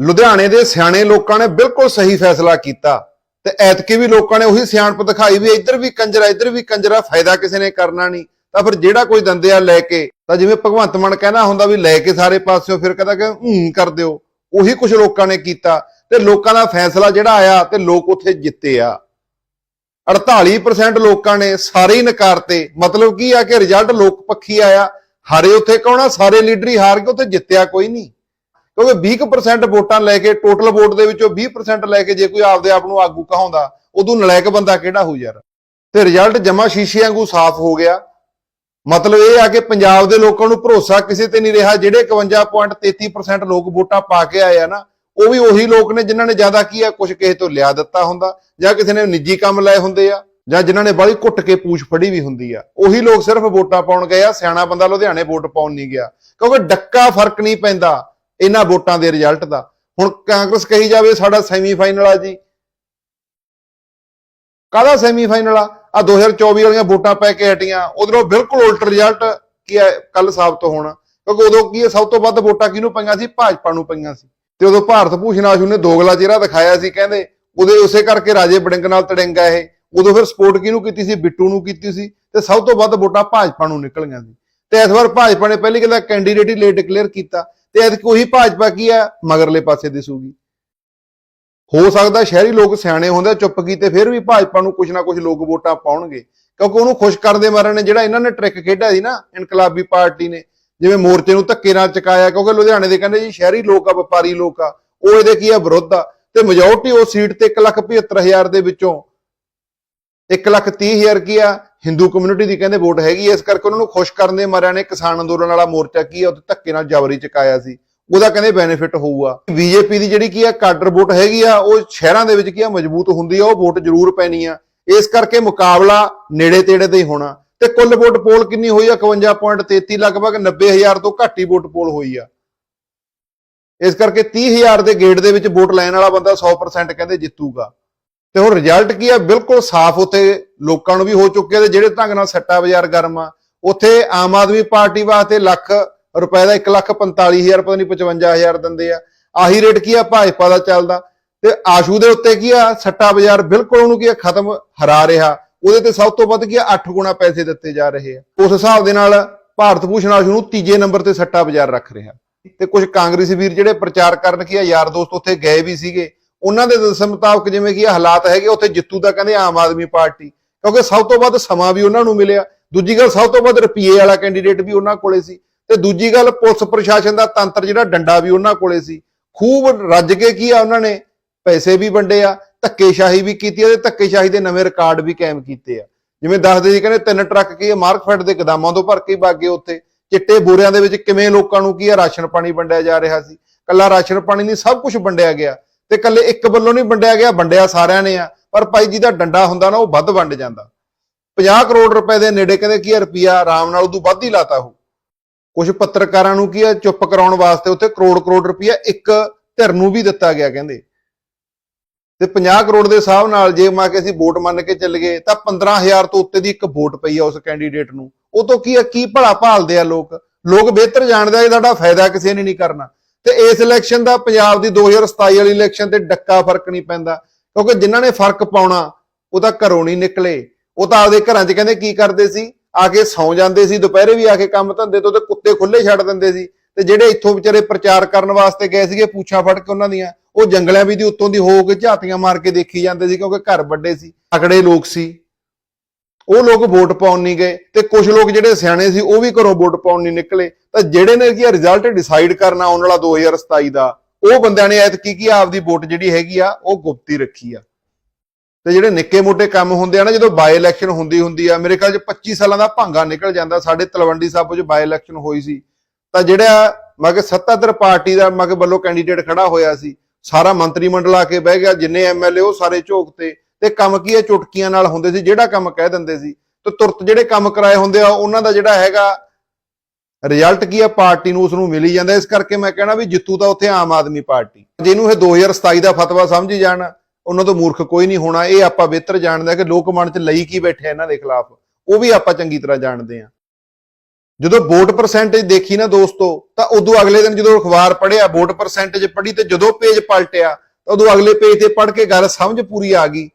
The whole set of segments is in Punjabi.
ਲੁਧਿਆਣੇ ਦੇ ਸਿਆਣੇ ਲੋਕਾਂ ਨੇ ਬਿਲਕੁਲ ਸਹੀ ਫੈਸਲਾ ਕੀਤਾ ਤੇ ਐਤਕੀ ਵੀ ਲੋਕਾਂ ਨੇ ਉਹੀ ਸਿਆਣਪ ਦਿਖਾਈ ਵੀ ਇੱਧਰ ਵੀ ਕੰਜਰਾ, ਇੱਧਰ ਵੀ ਕੰਜਰਾ, ਫਾਇਦਾ ਕਿਸੇ ਨੇ ਕਰਨਾ ਨਹੀਂ। ਤਾਂ ਫਿਰ ਜਿਹੜਾ ਕੋਈ ਦੰਦੇ ਆ ਲੈ ਕੇ, ਤਾਂ ਜਿਵੇਂ ਭਗਵੰਤ ਮਾਨ ਕਹਿੰਦਾ ਹੁੰਦਾ ਵੀ ਲੈ ਕੇ ਸਾਰੇ ਪਾਸਿਓਂ, ਫਿਰ ਕਹਿੰਦਾ ਕਿ ਹੂੰ ਕਰ ਦਿਓ। ਉਹੀ ਕੁਝ ਲੋਕਾਂ ਨੇ ਕੀਤਾ ਤੇ ਲੋਕਾਂ ਦਾ ਫੈਸਲਾ ਜਿਹੜਾ ਆਇਆ ਤੇ ਲੋਕ ਉੱਥੇ ਜਿੱਤੇ ਆ। 48% ਲੋਕਾਂ ਨੇ ਸਾਰੇ ਹੀ ਨਕਾਰਤੇ ਮਤਲਬ ਕੀ ਆ ਕਿ ਰਿਜ਼ਲਟ ਲੋਕ ਪੱਖੀ ਆਇਆ, ਹਾਰੇ ਉੱਥੇ ਕੌਣ ਆ? ਸਾਰੇ ਲੀਡਰ ਹੀ ਹਾਰ ਗਏ, ਉੱਥੇ ਜਿੱਤਿਆ ਕੋਈ ਨਹੀਂ। ਕਿਉਂਕਿ 20% ਵੋਟਾਂ ਲੈ ਕੇ ਟੋਟਲ ਵੋਟ ਦੇ ਵਿੱਚੋਂ 20% ਲੈ ਕੇ ਜੇ ਕੋਈ ਆਪਦੇ ਆਪ ਨੂੰ ਆਗੂ ਕਹਾਉਂਦਾ, ਉਦੋਂ ਨਲਾਇਕ ਬੰਦਾ ਕਿਹੜਾ ਹੋ ਯਾਰ? ਤੇ ਰਿਜ਼ਲਟ ਜਮਾ ਸ਼ੀਸ਼ੇ ਵਾਂਗੂ ਸਾਫ਼ ਹੋ ਗਿਆ। ਮਤਲਬ ਇਹ ਆ ਕਿ ਪੰਜਾਬ ਦੇ ਲੋਕਾਂ ਨੂੰ ਭਰੋਸਾ ਕਿਸੇ ਤੇ ਨਹੀਂ ਰਿਹਾ, ਜਿਹੜੇ 51.33% ਲੋਕ ਵੋਟਾਂ ਪਾ ਕੇ ਆਏ ਆ ਨਾ, ਉਹ ਵੀ ਉਹੀ ਲੋਕ ਨੇ ਜਿਨ੍ਹਾਂ ਨੇ ਜ਼ਿਆਦਾ ਕੀ ਆ ਕੁਝ ਕਿਸੇ ਤੋਂ ਲਿਆ ਦਿੱਤਾ ਹੁੰਦਾ, ਜਾਂ ਕਿਸੇ ਨੇ ਨਿੱਜੀ ਕੰਮ ਲਏ ਹੁੰਦੇ ਆ, ਜਾਂ ਜਿਨ੍ਹਾਂ ਨੇ ਬਾਹਲੀ ਘੁੱਟ ਕੇ ਪੂਛ ਫੜੀ ਵੀ ਹੁੰਦੀ ਆ। ਉਹੀ ਲੋਕ ਸਿਰਫ ਵੋਟਾਂ ਪਾਉਣ ਗਏ ਆ, ਸਿਆਣਾ ਬੰਦਾ ਲੁਧਿਆਣੇ ਵੋਟ ਪਾਉਣ ਨਹੀਂ ਗਿਆ। ਕਿਉਂਕਿ ਡੱਕਾ ਫ਼ਰਕ ਨਹੀਂ ਪੈਂਦਾ। ਇਹਨਾਂ ਵੋਟਾਂ ਦੇ ਰਿਜ਼ਲਟ ਦਾ। ਹੁਣ ਕਾਂਗਰਸ ਕਹੀ ਜਾਵੇ ਸਾਡਾ ਸੈਮੀਫਾਈਨਲ ਆ ਜੀ। ਕਾਹਦਾ ਸੈਮੀਫਾਈਨਲ ਆ? ਆ 2024 ਵਾਲੀਆਂ ਵੋਟਾਂ ਪੈ ਕੇ ਹਟੀਆਂ। ਉਧਰੋਂ ਬਿਲਕੁਲ ਉਲਟ ਰਿਜ਼ਲਟ ਕੀ ਹੈ ਕੱਲ ਸਾਬਤ ਹੋਣਾ। ਕਿਉਂਕਿ ਉਦੋਂ ਕੀ ਹੈ, ਸਭ ਤੋਂ ਵੱਧ ਵੋਟਾਂ ਕਿਹਨੂੰ ਪਈਆਂ ਸੀ? ਭਾਜਪਾ ਨੂੰ ਪਈਆਂ ਸੀ। ਤੇ ਉਦੋਂ ਭਾਰਤ ਭੂਸ਼ਣ ਆਸ਼ੂ ਨੇ ਦੋਗਲਾ ਚਿਹਰਾ ਦਿਖਾਇਆ ਸੀ, ਕਹਿੰਦੇ ਉਹਦੇ ਉਸੇ ਕਰਕੇ ਰਾਜੇ ਬੜਿੰਗ ਨਾਲ ਤੜਿੰਗਾ ਇਹ। ਉਦੋਂ ਫਿਰ ਸਪੋਰਟ ਕਿਹਨੂੰ ਕੀਤੀ ਸੀ? ਬਿੱਟੂ ਨੂੰ ਕੀਤੀ ਸੀ। ਤੇ ਸਭ ਤੋਂ ਵੱਧ ਵੋਟਾਂ ਭਾਜਪਾ ਨੂੰ ਨਿਕਲੀਆਂ ਸੀ। ਤੇ ਇਸ ਵਾਰ ਭਾਜਪਾ ਨੇ ਪਹਿਲੀ ਗੱਲ ਕੈਂਡੀਡੇਟ ਹੀ ਲੇਟ ਡਿਕਲੇਅਰ ਕੀਤਾ ਤੇ ਐਤਕੀ ਉਹੀ ਭਾਜਪਾ ਕੀ ਆ? ਮਗਰਲੇ ਪਾਸੇ ਦਿਸੂਗੀ ਹੋ ਸਕਦਾ ਸ਼ਹਿਰੀ ਲੋਕ ਸਿਆਣੇ ਹੁੰਦੇ ਆ, ਚੁੱਪ ਕੀਤੇ ਫਿਰ ਵੀ ਭਾਜਪਾ ਨੂੰ ਕੁਝ ਨਾ ਕੁਝ ਲੋਕ ਵੋਟਾਂ ਪਾਉਣਗੇ। ਕਿਉਂਕਿ ਉਹਨੂੰ ਖੁਸ਼ ਕਰਨ ਦੇ ਮਾਰੇ ਨੇ ਜਿਹੜਾ ਇਹਨਾਂ ਨੇ ਟ੍ਰਿਕ ਖੇਡਿਆ ਸੀ ਨਾ ਇਨਕਲਾਬੀ ਪਾਰਟੀ ਨੇ ਜਿਵੇਂ ਮੋਰਚੇ ਨੂੰ ਧੱਕੇ ਨਾਲ ਚਕਾਇਆ ਕਿਉਂਕਿ ਲੁਧਿਆਣੇ ਦੇ ਕਹਿੰਦੇ ਜੀ ਸ਼ਹਿਰੀ ਲੋਕ ਆ ਵਪਾਰੀ ਲੋਕ ਆ ਉਹ ਇਹਦੇ ਕੀ ਆ ਵਿਰੁੱਧ ਆ। ਤੇ ਮੈਜੋਰਟੀ ਉਹ ਸੀਟ ਤੇ 175000 ਦੇ ਵਿੱਚੋਂ 130000 ਕੀ ਆ ਹਿੰਦੂ ਕਮਿਊਨਿਟੀ ਦੀ ਕਹਿੰਦੇ ਵੋਟ ਹੈਗੀ ਇਸ ਕਰਕੇ ਉਹਨਾਂ ਨੂੰ ਖੁਸ਼ ਕਰਨ ਦੇ ਮਾਰਿਆਂ ਨੇ ਕਿਸਾਨ ਅੰਦੋਲਨ ਵਾਲਾ ਮੋਰਚਾ ਕੀ ਆ, ਉਹ ਧੱਕੇ ਨਾਲ ਜਬਰੀ ਚਕਾਇਆ ਸੀ। ਉਹਦਾ ਕਹਿੰਦੇ ਬੈਨੀਫਿਟ ਹੋਊਗਾ। ਬੀਜੇਪੀ ਦੀ ਜਿਹੜੀ ਕੀ ਆ, ਕਾਡਰ ਵੋਟ ਹੈਗੀ ਆ, ਉਹ ਸ਼ਹਿਰਾਂ ਦੇ ਵਿੱਚ ਕੀ ਆ, ਮਜ਼ਬੂਤ ਹੁੰਦੀ ਆ, ਉਹ ਵੋਟ ਜ਼ਰੂਰ ਪੈਣੀ ਆ। ਇਸ ਕਰਕੇ ਮੁਕਾਬਲਾ ਨੇੜੇ ਤੇੜੇ ਦਾ ਹੀ ਹੋਣਾ। ਤੇ ਕੁੱਲ ਵੋਟ ਪੋਲ ਕਿੰਨੀ ਹੋਈ ਆ? 51.33 ਲਗਭਗ 90000 ਤੋਂ ਘੱਟ ਹੀ ਵੋਟ ਪੋਲ ਹੋਈ ਆ। ਇਸ ਕਰਕੇ 30000 ਦੇ ਗੇਟ ਦੇ ਵਿੱਚ ਵੋਟ ਲੈਣ ਵਾਲਾ ਬੰਦਾ 100% ਕਹਿੰਦੇ ਜਿੱਤੂਗਾ। ਤੇ ਹੁਣ ਰਿਜ਼ਲਟ ਕੀ ਆ? ਬਿਲਕੁਲ ਸਾਫ਼ ਉੱਥੇ ਲੋਕਾਂ ਨੂੰ ਵੀ ਹੋ ਚੁੱਕਿਆ ਤੇ ਜਿਹੜੇ ਢੰਗ ਨਾਲ ਸੱਟਾ ਬਾਜ਼ਾਰ ਗਰਮ ਆ, ਉੱਥੇ ਆਮ ਆਦਮੀ ਪਾਰਟੀ ਵਾਸਤੇ ਲੱਖ ਰੁਪਏ ਦਾ 1 ਲੱਖ 45000 ਪਤਾ ਨਹੀਂ 55000 ਦਿੰਦੇ ਆ। ਆਹੀ ਰੇਟ ਕੀ ਆ? ਭਾਜਪਾ ਦਾ ਚੱਲਦਾ। ਤੇ ਆਸ਼ੂ ਦੇ ਉੱਤੇ ਕੀ ਆ? ਸੱਟਾ ਬਾਜ਼ਾਰ ਬਿਲਕੁਲ ਉਹਨੂੰ ਕੀ ਆ? ਖਤਮ ਹਰਾ ਰਿਹਾ। ਉਹਦੇ ਤੇ ਸਭ ਤੋਂ ਵੱਧ ਕੀ ਆ? 8 ਗੁਣਾ ਪੈਸੇ ਦਿੱਤੇ ਜਾ ਰਹੇ ਆ। ਉਸ ਹਿਸਾਬ ਦੇ ਨਾਲ ਭਾਰਤ ਭੂਸ਼ਣ ਆਸ਼ੂ ਨੂੰ ਤੀਜੇ ਨੰਬਰ ਤੇ ਸੱਟਾ ਬਾਜ਼ਾਰ ਰੱਖ ਰਿਹਾ। ਤੇ ਕੁਝ ਕਾਂਗਰਸੀ ਵੀਰ ਜਿਹੜੇ ਪ੍ਰਚਾਰ ਕਰਨ ਕੀ ਆ? ਯਾਰ ਦੋਸਤ ਉੱਥੇ ਗਏ ਵੀ ਸੀਗੇ। ਉਹਨਾਂ ਦੇ ਦੱਸਣ ਮੁਤਾਬਕ ਜਿਵੇਂ ਕਿ ਇਹ ਹਾਲਾਤ ਹੈਗੇ, ਉੱਥੇ ਜਿੱਤੂ ਦਾ ਕਹਿੰਦੇ ਆਮ ਆਦਮੀ ਪਾਰਟੀ, ਕਿਉਂਕਿ ਸਭ ਤੋਂ ਵੱਧ ਸਮਾਂ ਵੀ ਉਹਨਾਂ ਨੂੰ ਮਿਲਿਆ। ਦੂਜੀ ਗੱਲ, ਸਭ ਤੋਂ ਵੱਧ ਰੁਪਈਏ ਵਾਲਾ ਕੈਂਡੀਡੇਟ ਵੀ ਉਹਨਾਂ ਕੋਲੇ ਸੀ। ਤੇ ਦੂਜੀ ਗੱਲ, ਪੁਲਿਸ ਪ੍ਰਸ਼ਾਸਨ ਦਾ ਤੰਤਰ ਜਿਹੜਾ ਡੰਡਾ ਵੀ ਉਹਨਾਂ ਕੋਲੇ ਸੀ। ਖੂਬ ਰੱਜ ਕੇ ਕੀ ਆ ਉਹਨਾਂ ਨੇ, ਪੈਸੇ ਵੀ ਵੰਡੇ ਆ, ਧੱਕੇਸ਼ਾਹੀ ਵੀ ਕੀਤੀ ਆ ਤੇ ਧੱਕੇਸ਼ਾਹੀ ਦੇ ਨਵੇਂ ਰਿਕਾਰਡ ਵੀ ਕਾਇਮ ਕੀਤੇ ਆ। ਜਿਵੇਂ ਦੱਸਦੇ ਸੀ ਕਹਿੰਦੇ, ਤਿੰਨ ਟਰੱਕ ਕੀ ਆ ਮਾਰਕਫੈਟ ਦੇ ਗਦਾਮਾਂ ਤੋਂ ਭਰ ਕੇ ਬਾਗੇ ਉੱਥੇ। ਚਿੱਟੇ ਬੋਰਿਆਂ ਦੇ ਵਿੱਚ ਕਿਵੇਂ ਲੋਕਾਂ ਨੂੰ ਕੀ ਆ, ਰਾਸ਼ਨ ਪਾਣੀ ਵੰਡਿਆ ਜਾ ਰਿਹਾ ਸੀ। ਕੱਲਾ ਰਾਸ਼ਨ ਪਾਣੀ ਨਹੀਂ, ਸਭ ਕੁਝ ਵੰਡਿਆ ਗਿਆ। ਤੇ ਕੱਲੇ ਇੱਕ ਵੱਲੋਂ ਨਹੀਂ ਵੰਡਿਆ ਗਿਆ, ਵੰਡਿਆ ਸਾਰਿਆਂ ਨੇ ਆ। ਪਰ ਭਾਈ ਜੀ ਦਾ ਡੰਡਾ ਹੁੰਦਾ ਨਾ, ਉਹ ਵੱਧ ਵੰਡ ਜਾਂਦਾ। 50 ਕਰੋੜ ਰੁਪਏ ਦੇ ਨੇੜੇ ਕਹਿੰਦੇ ਕੀ ਆ ਰੁਪਿਆ ਆਰਾਮ ਨਾਲ ਉਦੋਂ ਵੱਧ ਹੀ ਲਾਤਾ ਉਹ। ਕੁਝ ਪੱਤਰਕਾਰਾਂ ਨੂੰ ਕੀ ਆ, ਚੁੱਪ ਕਰਾਉਣ ਵਾਸਤੇ ਉੱਥੇ ਕਰੋੜ ਕਰੋੜ ਰੁਪਇਆ ਇੱਕ ਧਿਰ ਨੂੰ ਵੀ ਦਿੱਤਾ ਗਿਆ ਕਹਿੰਦੇ। ਤੇ 50 ਕਰੋੜ ਦੇ ਹਿਸਾਬ ਨਾਲ ਜੇ ਮਾ ਕੇ ਅਸੀਂ ਵੋਟ ਮੰਨ ਕੇ ਚੱਲ ਗਏ, ਤਾਂ 15000 ਤੋਂ ਉੱਤੇ ਦੀ ਇੱਕ ਵੋਟ ਪਈ ਆ ਉਸ ਕੈਂਡੀਡੇਟ ਨੂੰ। ਉਹ ਤੋਂ ਕੀ ਆ, ਕੀ ਭਲਾ ਭਾਲਦੇ ਆ ਲੋਕ? ਲੋਕ ਬਿਹਤਰ ਜਾਣਦੇ ਆ ਸਾਡਾ ਫਾਇਦਾ ਕਿਸੇ ਨੇ ਨਹੀਂ ਕਰਨਾ। ਤੇ ਇਸ ਇਲੈਕਸ਼ਨ ਦਾ ਪੰਜਾਬ ਦੀ 2027 ਵਾਲੀ ਇਲੈਕਸ਼ਨ ਤੇ ਡੱਕਾ ਫ਼ਰਕ ਨਹੀਂ ਪੈਂਦਾ, ਕਿਉਂਕਿ ਜਿਨ੍ਹਾਂ ਨੇ ਫ਼ਰਕ ਪਾਉਣਾ, ਉਹ ਤਾਂ ਘਰੋਂ ਨਹੀਂ ਨਿਕਲੇ। ਉਹ ਤਾਂ ਆਪਦੇ ਘਰਾਂ 'ਚ ਕਹਿੰਦੇ ਕੀ ਕਰਦੇ ਸੀ? ਆ ਕੇ ਸੌਂ ਜਾਂਦੇ ਸੀ, ਦੁਪਹਿਰੇ ਵੀ ਆ ਕੇ ਕੰਮ ਧੰਦੇ ਤੋਂ ਤੇ ਕੁੱਤੇ ਖੁੱਲੇ ਛੱਡ ਦਿੰਦੇ ਸੀ। ਤੇ ਜਿਹੜੇ ਇੱਥੋਂ ਵਿਚਾਰੇ ਪ੍ਰਚਾਰ ਕਰਨ ਵਾਸਤੇ ਗਏ ਸੀਗੇ ਪੂਛਾਂ ਫੜ ਕੇ ਉਹਨਾਂ ਦੀਆਂ, ਉਹ ਜੰਗਲਿਆਂ ਵੀ ਦੀ ਉੱਤੋਂ ਦੀ ਹੋ ਕੇ ਝਾਤੀਆਂ ਮਾਰ ਕੇ ਦੇਖੀ ਜਾਂਦੇ ਸੀ ਕਿਉਂਕਿ ਘਰ ਵੱਡੇ ਸੀ, ਤਕੜੇ ਲੋਕ ਸੀ। ਉਹ ਲੋਕ ਵੋਟ ਪਾਉਣ ਨਹੀਂ ਗਏ ਤੇ ਕੁਝ ਲੋਕ ਜਿਹੜੇ ਸਿਆਣੇ ਸੀ ਉਹ ਵੀ ਘਰੋਂ ਵੋਟ ਪਾਉਣ ਨਹੀਂ ਨਿਕਲੇ। ਤਾਂ ਜਿਹੜੇ ਨੇ ਕੀ ਰਿਜ਼ਲਟ ਡਿਸਾਈਡ ਕਰਨਾ ਆਉਣ ਵਾਲਾ 2027 ਦਾ, ਉਹ ਬੰਦਿਆਂ ਨੇ ਐਤਕੀ ਕੀ ਆਪਦੀ ਵੋਟ ਜਿਹੜੀ ਹੈਗੀ ਆ, ਉਹ ਗੁਪਤੀ ਰੱਖੀ ਆ। ਤੇ ਜਿਹੜੇ ਨਿੱਕੇ ਮੋਟੇ ਕੰਮ ਹੁੰਦੇ ਆ ਨਾ, ਜਦੋਂ ਬਾਈ ਇਲੈਕਸ਼ਨ ਹੁੰਦੀ ਹੁੰਦੀ ਆ, ਮੇਰੇ ਖਿਆਲ ਚ 25 ਸਾਲਾਂ ਦਾ ਭਾਂਗਾ ਨਿਕਲ ਜਾਂਦਾ। ਸਾਡੇ ਤਲਵੰਡੀ ਸਾਬੋ ਚ ਬਾਈ ਇਲੈਕਸ਼ਨ ਹੋਈ ਸੀ। ਤਾਂ ਜਿਹੜਾ ਮੈਂ ਕਿ ਸੱਤਾਧਰ ਪਾਰਟੀ ਦਾ ਮੈਂ ਕਿ ਵੱਲੋਂ ਕੈਂਡੀਡੇਟ ਖੜਾ ਹੋਇਆ ਸੀ, ਸਾਰਾ ਮੰਤਰੀ ਮੰਡਲ ਆ ਕੇ ਬਹਿ ਗਿਆ, ਜਿੰਨੇ ਐਮਐਲਏ ਉਹ ਸਾਰੇ ਝੋਕ ਤੇ। ਤੇ ਕੰਮ ਕੀ ਹੈ? ਚੁਟਕੀਆਂ ਨਾਲ ਹੁੰਦੇ ਸੀ। ਜਿਹੜਾ ਕੰਮ ਕਹਿ ਦਿੰਦੇ ਸੀ। ਤੇ ਤੁਰਤ ਜਿਹੜੇ ਕੰਮ ਕਰਾਏ ਹੁੰਦੇ ਆ, ਉਹਨਾਂ ਦਾ ਜਿਹੜਾ ਹੈਗਾ ਰਿਜ਼ਲਟ ਕੀ ਆ? ਪਾਰਟੀ ਨੂੰ ਉਸ ਨੂੰ ਮਿਲ ਜਾਂਦਾ। ਇਸ ਕਰਕੇ ਮੈਂ ਕਹਿਣਾ ਵੀ ਜਿੱਤੂ ਤਾਂ ਉੱਥੇ ਆਮ ਆਦਮੀ ਪਾਰਟੀ। ਜਿਹਨੂੰ ਇਹ 2027 ਦਾ ਫਤਵਾ ਸਮਝੀ ਜਾਣ, ਉਹਨਾਂ ਤੋਂ ਮੂਰਖ ਕੋਈ ਨਹੀਂ ਹੋਣਾ। ਇਹ ਆਪਾਂ ਬਿਹਤਰ ਜਾਣਦੇ ਆ ਕਿ ਲੋਕ ਮਨ 'ਚ ਲਈ ਕੀ ਬੈਠੇ ਇਹਨਾਂ ਦੇ ਖਿਲਾਫ। ਉਹ ਵੀ ਆਪਾਂ ਚੰਗੀ ਤਰ੍ਹਾਂ ਜਾਣਦੇ ਆ। ਜਦੋਂ ਵੋਟ ਪਰਸੈਂਟੇਜ ਦੇਖੀ ਨਾ ਦੋਸਤੋ, ਤਾਂ ਉਦੋਂ ਅਗਲੇ ਦਿਨ ਜਦੋਂ ਅਖਬਾਰ ਪੜ੍ਹਿਆ, ਵੋਟ ਪਰਸੈਂਟੇਜ ਪੜ੍ਹੀ ਤੇ ਜਦੋਂ ਪੇਜ ਪਲਟਿਆ, ਤਾਂ ਉਦੋਂ ਅਗਲੇ ਪੇਜ ਤੇ ਪੜ੍ਹ ਕੇ ਗੱਲ ਸਮਝ ਪੂਰੀ ਆ ਗਈ।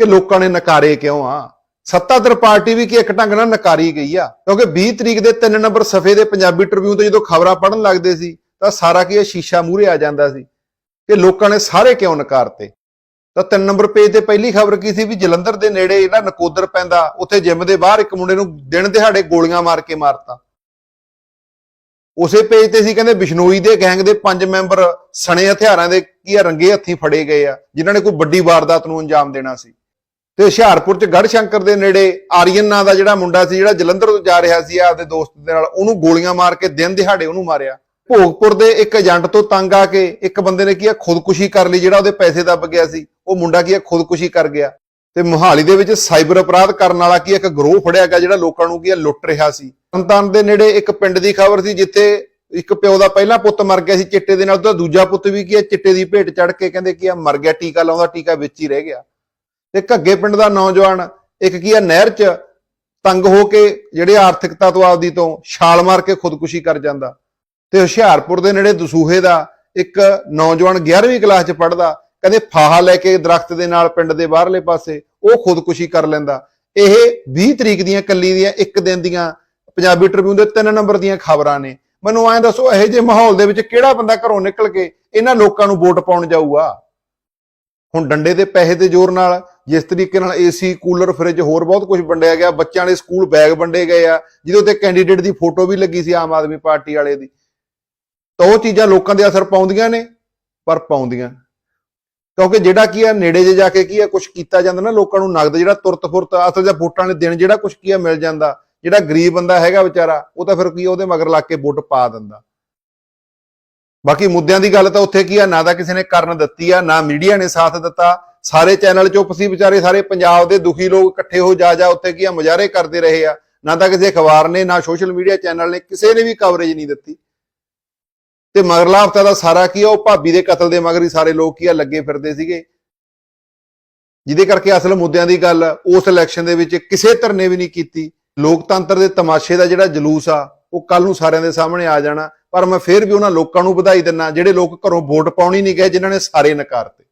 ਕਿ ਲੋਕਾਂ ਨੇ ਨਕਾਰੇ ਕਿਉਂ ਆ? ਸੱਤਾਧਰ ਪਾਰਟੀ ਵੀ ਕਿ ਇੱਕ ਢੰਗ ਨਾਲ ਨਕਾਰੀ ਗਈ ਆ? ਕਿਉਂਕਿ 20 ਤਰੀਕ ਦੇ 3 ਨੰਬਰ ਸਫੇ ਦੇ ਪੰਜਾਬੀ ਟ੍ਰਿਬਿਊਨ ਤੇ ਜਦੋਂ ਖਬਰਾਂ ਪੜਨ ਲੱਗਦੇ ਸੀ, ਤਾਂ ਸਾਰਾ ਕੀ ਇਹ ਸ਼ੀਸ਼ਾ ਮੂਹਰੇ ਆ ਜਾਂਦਾ ਸੀ ਕਿ ਲੋਕਾਂ ਨੇ ਸਾਰੇ ਕਿਉਂ ਨਕਾਰਤੇ? ਤਾਂ 3 ਨੰਬਰ ਪੇਜ ਤੇ ਪਹਿਲੀ ਖਬਰ ਕੀ ਸੀ ਵੀ ਜਲੰਧਰ ਦੇ ਨੇੜੇ ਜਿਹੜਾ ਨਕੋਦਰ ਪੈਂਦਾ, ਉੱਥੇ ਜਿਮ ਦੇ ਬਾਹਰ ਇੱਕ ਮੁੰਡੇ ਨੂੰ ਦਿਨ ਦਿਹਾੜੇ ਗੋਲੀਆਂ ਮਾਰ ਕੇ ਮਾਰਤਾ। ਉਸੇ ਪੇਜ ਤੇ ਸੀ ਕਹਿੰਦੇ ਬਿਸ਼ਨੋਈ ਦੇ ਗੈਂਗ ਦੇ ਪੰਜ ਮੈਂਬਰ ਸਣੇ ਹਥਿਆਰਾਂ ਦੇ ਕੀ ਆ ਰੰਗੇ ਹੱਥੀ ਫੜੇ ਗਏ ਆ, ਜਿਨ੍ਹਾਂ ਨੇ ਕੋਈ ਵੱਡੀ ਵਾਰਦਾਤ ਨੂੰ ਅੰਜਾਮ ਦੇਣਾ ਸੀ। ਤੇ ਹੁਸ਼ਿਆਰਪੁਰ ਚ ਗੜ ਸ਼ੰਕਰ ਦੇ ਨੇੜੇ ਆਰੀਅਨ ਨਾਂ ਦਾ ਜਿਹੜਾ ਮੁੰਡਾ ਸੀ, ਜਿਹੜਾ ਜਲੰਧਰ ਤੋਂ ਜਾ ਰਿਹਾ ਸੀ ਆਪਦੇ ਦੋਸਤ ਦੇ ਨਾਲ, ਉਹਨੂੰ ਗੋਲੀਆਂ ਮਾਰ ਕੇ ਦਿਨ ਦਿਹਾੜੇ ਉਹਨੂੰ ਮਾਰਿਆ। ਭੋਗਪੁਰ ਦੇ ਇੱਕ ਏਜੰਟ ਤੋਂ ਤੰਗ ਆ ਕੇ ਇੱਕ ਬੰਦੇ ਨੇ ਕੀ ਆ, ਖੁਦਕੁਸ਼ੀ ਕਰ ਲਈ, ਜਿਹੜਾ ਉਹਦੇ ਪੈਸੇ ਦੱਬ ਗਿਆ ਸੀ, ਉਹ ਮੁੰਡਾ ਕੀ ਆ, ਖੁਦਕੁਸ਼ੀ ਕਰ ਗਿਆ। ਤੇ ਮੁਹਾਲੀ ਦੇ ਵਿੱਚ ਸਾਈਬਰ ਅਪਰਾਧ ਕਰਨ ਵਾਲਾ ਕੀ ਇੱਕ ਗਰੋਹ ਫੜਿਆ ਗਿਆ, ਜਿਹੜਾ ਲੋਕਾਂ ਨੂੰ ਕੀ ਆ, ਲੁੱਟ ਰਿਹਾ ਸੀ। ਤਰਨਤਾਰਨ ਦੇ ਨੇੜੇ ਇੱਕ ਪਿੰਡ ਦੀ ਖਬਰ ਸੀ, ਜਿੱਥੇ ਇੱਕ ਪਿਓ ਦਾ ਪਹਿਲਾ ਪੁੱਤ ਮਰ ਗਿਆ ਸੀ, ਚਿੱਟੇ ਦੇ ਨਾਲ, ਉਹਦਾ ਦੂਜਾ ਪੁੱਤ ਵੀ ਕੀ ਆ, ਚਿੱਟੇ ਦੀ ਭੇਟ ਚੜ ਕੇ ਕਹਿੰਦੇ ਕੀ ਆ, ਮਰ ਗਿਆ, ਟੀਕਾ ਲਾਉਂਦਾ, ਟੀਕਾ ਵਿੱਚ ਹੀ ਰਹਿ ਗਿਆ। ਤੇ ਘੱਗੇ ਪਿੰਡ ਦਾ ਨੌਜਵਾਨ, ਇੱਕ ਕੀ ਆ ਨਹਿਰ 'ਚ ਤੰਗ ਹੋ ਕੇ ਜਿਹੜੇ ਆਰਥਿਕਤਾ ਤੋਂ ਆਪਦੀ ਤੋਂ ਛਾਲ ਮਾਰ ਕੇ ਖੁਦਕੁਸ਼ੀ ਕਰ ਜਾਂਦਾ। ਤੇ ਹੁਸ਼ਿਆਰਪੁਰ ਦੇ ਨੇੜੇ ਦਸੂਹੇ ਦਾ ਇੱਕ ਨੌਜਵਾਨ 11ਵੀਂ ਕਲਾਸ 'ਚ ਪੜਦਾ ਕਹਿੰਦੇ ਫਾਹਾ ਲੈ ਕੇ ਦਰਖਤ ਦੇ ਨਾਲ ਪਿੰਡ ਦੇ ਬਾਹਰਲੇ ਪਾਸੇ ਉਹ ਖੁਦਕੁਸ਼ੀ ਕਰ ਲੈਂਦਾ। ਇਹ 20 ਤਰੀਕ ਦੀਆਂ ਕੱਲੀ ਦੀਆਂ ਇੱਕ ਦਿਨ ਦੀਆਂ ਪੰਜਾਬੀ ਟ੍ਰਿਬਿਊਨ ਦੇ 3 ਨੰਬਰ ਦੀਆਂ ਖਬਰਾਂ ਨੇ। ਮੈਨੂੰ ਐਂ ਦੱਸੋ, ਇਹੋ ਜਿਹੇ ਮਾਹੌਲ ਦੇ ਵਿੱਚ ਕਿਹੜਾ ਬੰਦਾ ਘਰੋਂ ਨਿਕਲ ਕੇ ਇਹਨਾਂ ਲੋਕਾਂ ਨੂੰ ਵੋਟ ਪਾਉਣ ਜਾਊਗਾ? ਹੁਣ ਡੰਡੇ ਦੇ ਪੈਸੇ ਦੇ ਜ਼ੋਰ ਨਾਲ ਜਿਸ ਤਰੀਕੇ ਨਾਲ ਏਸੀ ਕੂਲਰ ਫ੍ਰਿਜ ਹੋਰ ਬਹੁਤ ਕੁਝ ਵੰਡਿਆ ਗਿਆ। ਬੱਚਿਆਂ ਦੇ ਸਕੂਲ ਬੈਗ ਵੰਡੇ ਗਏ ਆ। ਜਿਹਦੇ ਉੱਤੇ ਕੈਂਡੀਡੇਟ ਦੀ ਫੋਟੋ ਵੀ ਲੱਗੀ ਸੀ ਆਮ ਆਦਮੀ ਪਾਰਟੀ ਵਾਲੇ ਦੀ। ਤਾਂ ਉਹ ਚੀਜ਼ਾਂ ਲੋਕਾਂ ਦੇ ਅਸਰ ਪਾਉਂਦੀਆਂ ਨੇ ਪਰ ਪਾਉਂਦੀਆਂ। ਕਿਉਂਕਿ ਜਿਹੜਾ ਕੀ ਆ ਨੇੜੇ ਜੇ ਜਾ ਕੇ ਕੀ ਆ ਕੁਝ ਕੀਤਾ ਜਾਂਦਾ ਨਾ ਲੋਕਾਂ ਨੂੰ ਨਗਦ ਜਿਹੜਾ ਤੁਰਤ ਫੁਰਤ ਅਸਲ ਜਾਂ ਵੋਟਾਂ ਦੇ ਦਿਨ ਜਿਹੜਾ ਕੁਝ ਕੀ ਆ ਮਿਲ ਜਾਂਦਾ। ਜਿਹੜਾ ਗਰੀਬ ਬੰਦਾ ਹੈਗਾ ਵਿਚਾਰਾ ਉਹ ਤਾਂ ਫਿਰ ਕੀ ਆ, ਉਹਦੇ ਮਗਰ ਲੱਗ ਕੇ ਵੋਟ ਪਾ ਦਿੰਦਾ। ਬਾਕੀ ਮੁੱਦਿਆਂ ਦੀ ਗੱਲ ਤਾਂ ਉੱਥੇ ਕੀ ਆ, ਨਾ ਤਾਂ ਕਿਸੇ ਨੇ ਕਰਨ ਦਿੱਤੀ ਆ, ਨਾ ਮੀਡੀਆ ਨੇ ਸਾਥ ਦਿੱਤਾ। ਸਾਰੇ ਚੈਨਲ ਚੁੱਪ ਸੀ ਵਿਚਾਰੇ, ਸਾਰੇ ਪੰਜਾਬ ਦੇ ਦੁਖੀ ਲੋਕ ਇਕੱਠੇ ਹੋ ਜਾ ਜਾ ਉੱਥੇ ਕੀ ਆ, ਮੁਜ਼ਾਹਰੇ ਕਰਦੇ ਰਹੇ ਆ। ਨਾ ਤਾਂ ਕਿਸੇ ਅਖਬਾਰ ਨੇ, ਨਾ ਸੋਸ਼ਲ ਮੀਡੀਆ ਚੈਨਲ ਨੇ, ਕਿਸੇ ਨੇ ਵੀ ਕਵਰੇਜ ਨਹੀਂ ਦਿੱਤੀ। ਤੇ ਮਗਰਲਾ ਹਫਤਾ ਦਾ ਸਾਰਾ ਕੀ ਆ, ਉਹ ਭਾਬੀ ਦੇ ਕਤਲ ਦੇ ਮਗਰ ਹੀ ਸਾਰੇ ਲੋਕ ਕੀ ਆ, ਲੱਗੇ ਫਿਰਦੇ ਸੀਗੇ। ਜਿਹਦੇ ਕਰਕੇ ਅਸਲ ਮੁੱਦਿਆਂ ਦੀ ਗੱਲ ਉਸ ਇਲੈਕਸ਼ਨ ਦੇ ਵਿੱਚ ਕਿਸੇ ਧਰਨੇ ਵੀ ਨਹੀਂ ਕੀਤੀ। ਲੋਕਤੰਤਰ ਦੇ ਤਮਾਸ਼ੇ ਦਾ ਜਿਹੜਾ ਜਲੂਸ ਆ ਉਹ ਕੱਲ ਨੂੰ ਸਾਰਿਆਂ ਦੇ ਸਾਹਮਣੇ ਆ ਜਾਣਾ। ਪਰ ਮੈਂ ਫੇਰ ਵੀ ਉਹਨਾਂ ਲੋਕਾਂ ਨੂੰ ਵਧਾਈ ਦਿੰਨਾ, ਜਿਹੜੇ ਲੋਕ ਘਰੋਂ ਵੋਟ ਪਾਉਣੀ ਨਹੀਂ ਗਏ, ਜਿਨ੍ਹਾਂ ਨੇ ਸਾਰੇ ਨਕਾਰਤੇ।